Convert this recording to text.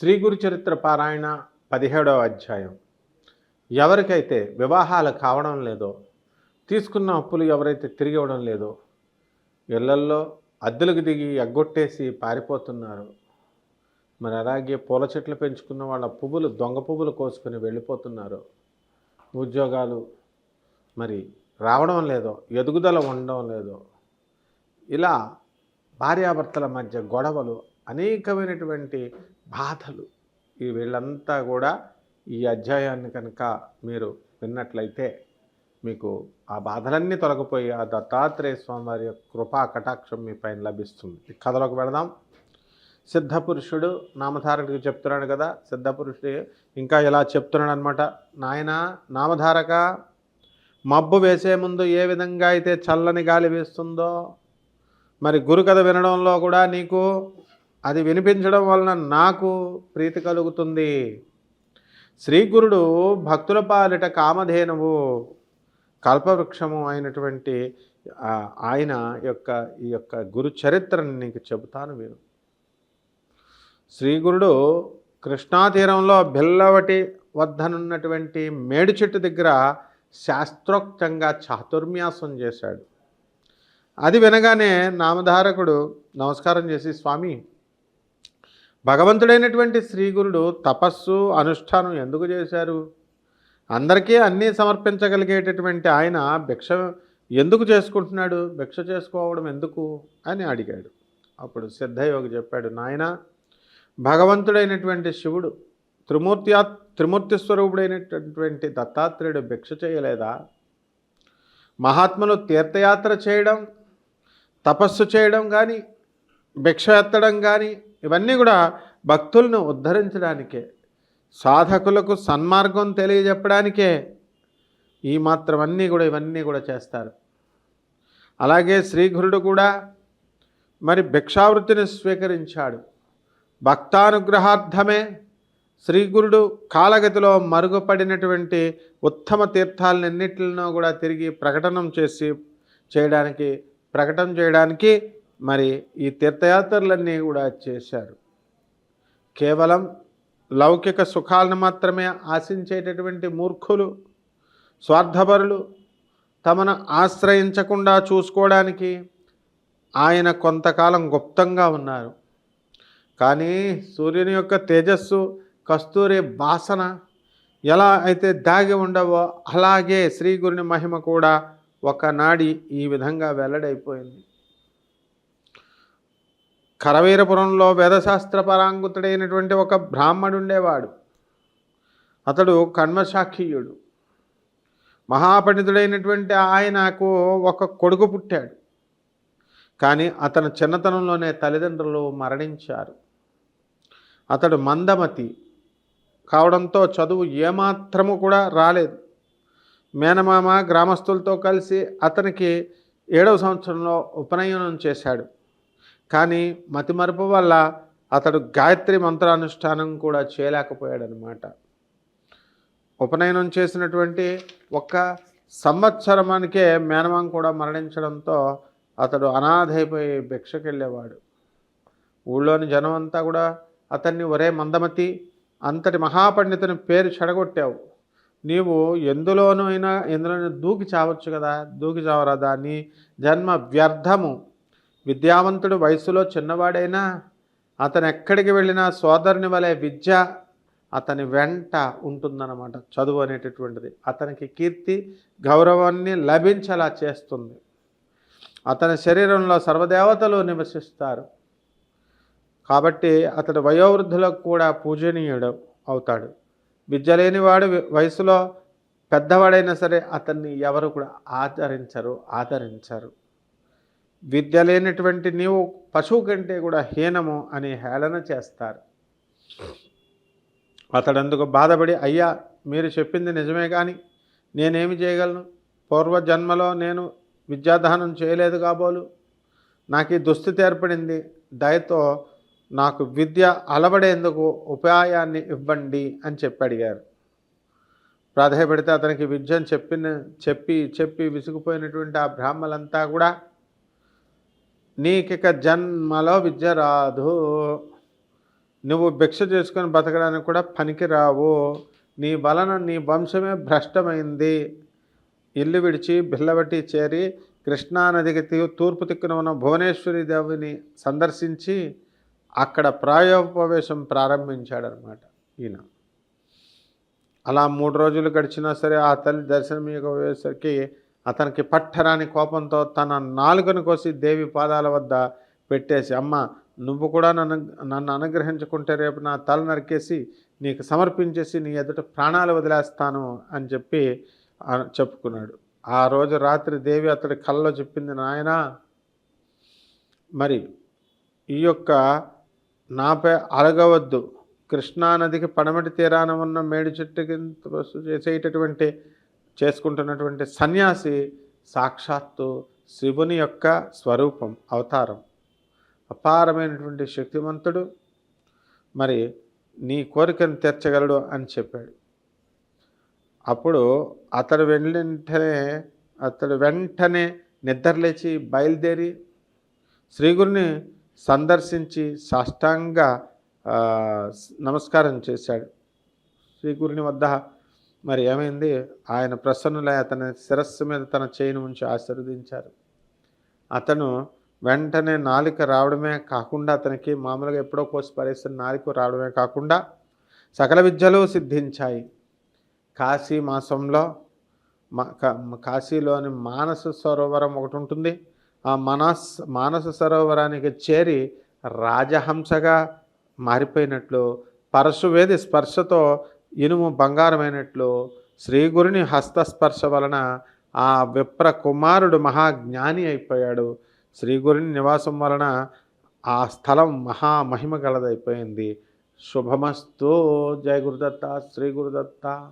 శ్రీ గురు చరిత్ర పారాయణ పదిహేడవ అధ్యాయం. ఎవరికైతే వివాహాలు కావడం లేదో తీసుకున్న అప్పులు ఎవరైతే తిరిగి ఇవ్వడం లేదో ఇళ్ళల్లో అద్దెలకు దిగి ఎగ్గొట్టేసి పారిపోతున్నారు. మరి అలాగే పూల చెట్లు పెంచుకున్న వాళ్ళ పువ్వులు దొంగ పువ్వులు కోసుకొని వెళ్ళిపోతున్నారు. ఉద్యోగాలు మరి రావడం లేదో ఎదుగుదల ఉండడం లేదో ఇలా భార్యాభర్తల మధ్య గొడవలు అనేకమైనటువంటి బాధలు. ఈ వీళ్ళంతా కూడా ఈ అధ్యాయాన్ని కనుక మీరు విన్నట్లయితే మీకు ఆ బాధలన్నీ తొలగిపోయి ఆ దత్తాత్రేయ స్వామివారి యొక్క కృపా కటాక్షం మీ పైన లభిస్తుంది. ఈ కథలోకి వెళదాం. సిద్ధపురుషుడు నామధారకుడికి చెప్తున్నాడు కదా సిద్ధపురుషుడు ఇంకా ఇలా చెప్తున్నాడు అనమాట నాయన నామధారక మబ్బు వేసే ముందు ఏ విధంగా అయితే చల్లని గాలి వేస్తుందో మరి గురు కథ వినడంలో కూడా నీకు అది వినిపించడం వలన నాకు ప్రీతి కలుగుతుంది. శ్రీగురుడు భక్తుల పాలిట కామధేనువు కల్పవృక్షము అయినటువంటి ఆయన యొక్క ఈ యొక్క గురు చరిత్రను నీకు చెబుతాను విను శ్రీగురుడు కృష్ణాతీరంలో బిల్లవటి వద్దనున్నటువంటి మేడి చెట్టు దగ్గర శాస్త్రోక్తంగా చాతుర్మ్యాసం చేశాడు. అది వినగానే నామధారకుడు నమస్కారం చేసి స్వామి భగవంతుడైనటువంటి శ్రీగురుడు తపస్సు అనుష్ఠానం ఎందుకు చేశారు? అందరికీ అన్నీ సమర్పించగలిగేటటువంటి ఆయన భిక్ష ఎందుకు చేసుకుంటున్నాడు? భిక్ష చేసుకోవడం ఎందుకు? అని అడిగాడు. అప్పుడు సిద్ధయోగి చెప్పాడు నాయన భగవంతుడైనటువంటి శివుడు త్రిమూర్తి త్రిమూర్తి స్వరూపుడైనటువంటి దత్తాత్రేయుడు భిక్ష చేయలేదా? మహాత్ములు తీర్థయాత్ర చేయడం తపస్సు చేయడం కానీ భిక్ష ఎత్తడం కానీ ఇవన్నీ కూడా భక్తులను ఉద్ధరించడానికే సాధకులకు సన్మార్గం తెలియజెప్పడానికే ఈ మాత్రం అన్నీ కూడా ఇవన్నీ కూడా చేస్తారు. అలాగే శ్రీగురుడు కూడా మరి భిక్షావృత్తిని స్వీకరించాడు. భక్తానుగ్రహార్థమే శ్రీగురుడు కాలగతిలో మరుగుపడినటువంటి ఉత్తమ తీర్థాలన్నింటిలో కూడా తిరిగి ప్రకటనం చేసి చేయడానికి ప్రకటన చేయడానికి మరి ఈ తీర్థయాత్రలన్నీ కూడా చేశారు. కేవలం లౌకిక సుఖాలను మాత్రమే ఆశించేటటువంటి మూర్ఖులు స్వార్థపరులు తమను ఆశ్రయించకుండా చూసుకోవడానికి ఆయన కొంతకాలం గుప్తంగా ఉన్నారు. కానీ సూర్యుని యొక్క తేజస్సు కస్తూరి వాసన ఎలా అయితే దాగి ఉండవో అలాగే శ్రీ గురుని మహిమ కూడా ఒకనాడి ఈ విధంగా వెల్లడైపోయింది. కరవీరపురంలో వేదశాస్త్ర పరాంగుతుడైనటువంటి ఒక బ్రాహ్మడు ఉండేవాడు అతడు కర్మసాక్షియుడు మహాపండితుడైనటువంటి ఆయనకు ఒక కొడుకు పుట్టాడు. కానీ అతను చిన్నతనంలోనే తల్లిదండ్రులు మరణించారు. అతడు మందమతి కావడంతో చదువు ఏమాత్రము కూడా రాలేదు. మేనమామ గ్రామస్తులతో కలిసి అతనికి ఏడవ సంవత్సరంలో ఉపనయనం చేశాడు. కానీ మతిమరుపు వల్ల అతడు గాయత్రి మంత్రానుష్ఠానం కూడా చేయలేకపోయాడనమాట ఉపనయనం చేసినటువంటి ఒక్క సంవత్సరమానికే మేనమాం కూడా మరణించడంతో అతడు అనాథైపోయి భిక్షకెళ్ళేవాడు. ఊళ్ళోని జనం అంతా కూడా అతన్ని ఒరే మందమతి అంతటి మహాపండితుని పేరు చెడగొట్టావు. నీవు ఎందులోనూ అయినా ఎందులోనూ దూకి చావచ్చు కదా దూకి చావరాదా? నీ జన్మ వ్యర్థము. విద్యావంతుడు వయసులో చిన్నవాడైనా అతను ఎక్కడికి వెళ్ళినా సోదరుని వలె విద్య అతని వెంట ఉంటుందన్నమాట. చదువు అనేటటువంటిది. అతనికి కీర్తి గౌరవాన్ని లభించేలా చేస్తుంది. అతని శరీరంలో సర్వదేవతలు నివసిస్తారు. కాబట్టి అతడు వయోవృద్ధులకు కూడా పూజనీయుడు అవుతాడు. విద్య లేనివాడు వయసులో పెద్దవాడైనా సరే అతన్ని ఎవరు కూడా ఆదరించరు ఆదరించరు. విద్య లేనటువంటి నీవు పశువు కంటే కూడా హీనము అని హేళన చేస్తారు. అతడందుకు బాధపడి అయ్యా మీరు చెప్పింది నిజమే కానీ నేనేమి చేయగలను? పూర్వజన్మలో నేను విద్యాదానం చేయలేదు కాబోలు. నాకు ఈ దుస్థితి ఏర్పడింది. దయతో నాకు విద్య అలవడేందుకు ఉపాయాన్ని ఇవ్వండి అని చెప్పి అడిగారు. ప్రాధాయపడితే అతనికి విద్యను చెప్పిన చెప్పి చెప్పి విసిగిపోయినటువంటి ఆ బ్రాహ్మలంతా కూడా నీకిక జన్మలో విద్య రాదు నువ్వు భిక్ష చేసుకొని బతకడానికి కూడా పనికిరావు. నీ వలన నీ వంశమే భ్రష్టమైంది. ఇల్లు విడిచి బిల్లబట్టి చేరి కృష్ణానదికి తీ- తూర్పు దిక్కున ఉన్న భువనేశ్వరి దేవిని సందర్శించి అక్కడ ప్రాయోపవేశం ప్రారంభించాడనమాట ఈయన. అలా మూడు రోజులు గడిచినా సరే ఆ తల్లి దర్శనం ఇవ్వసరికి అతనికి పట్టరాని కోపంతో తన నాలుకను కోసి దేవి పాదాల వద్ద పెట్టేసి అమ్మ నువ్వు కూడా నన్ను నన్ను అనుగ్రహించుకుంటే రేపు నా తల నరికేసి నీకు సమర్పించేసి నీ ఎదుట ప్రాణాలు వదిలేస్తాను అని చెప్పి చెప్పుకున్నాడు. ఆ రోజు రాత్రి దేవి అతడి కళ్ళలో చెప్పింది నాయనా మరి ఈ యొక్క నాపై అలగవద్దు. కృష్ణానదికి పడమటి తీరాన ఉన్న మేడి చెట్టు కింద చేసేటటువంటి చేసుకుంటున్నటువంటి సన్యాసి సాక్షాత్తు శివుని యొక్క స్వరూపం అవతారం. అపారమైనటువంటి శక్తివంతుడు మరి నీ కోరికను తీర్చగలడు అని చెప్పాడు. అప్పుడు అతడు వెంటనే అతడు వెంటనే నిద్రలేచి బయలుదేరి శ్రీగురిని సందర్శించి సాష్టాంగ నమస్కారం చేశాడు. శ్రీగురుని వద్ద మరి ఏమైంది? ఆయన ప్రసన్నులై అతని శిరస్సు మీద తన చేయిని ఉంచి ఆశీర్వదించారు. అతను వెంటనే నాలిక రావడమే కాకుండా అతనికి మామూలుగా ఎప్పుడో కోసి పడేసిన నాలిక రావడమే కాకుండా సకల విద్యలు సిద్ధించాయి. కాశీ మాసంలో మా- కాశీలోని మానస సరోవరం ఒకటి ఉంటుంది. ఆ మనస్ మానస సరోవరానికి చేరి రాజహంసగా మారిపోయినట్లు పరశువేది స్పర్శతో ఇనుము బంగారమైనట్లు శ్రీగురుని హస్తస్పర్శ వలన ఆ విప్ర కుమారుడు మహాజ్ఞాని అయిపోయాడు. శ్రీగురుని నివాసం వలన ఆ స్థలం మహామహిమ గలదైపోయింది. శుభమస్తు. జయ గురుదత్త. శ్రీ గురుదత్త.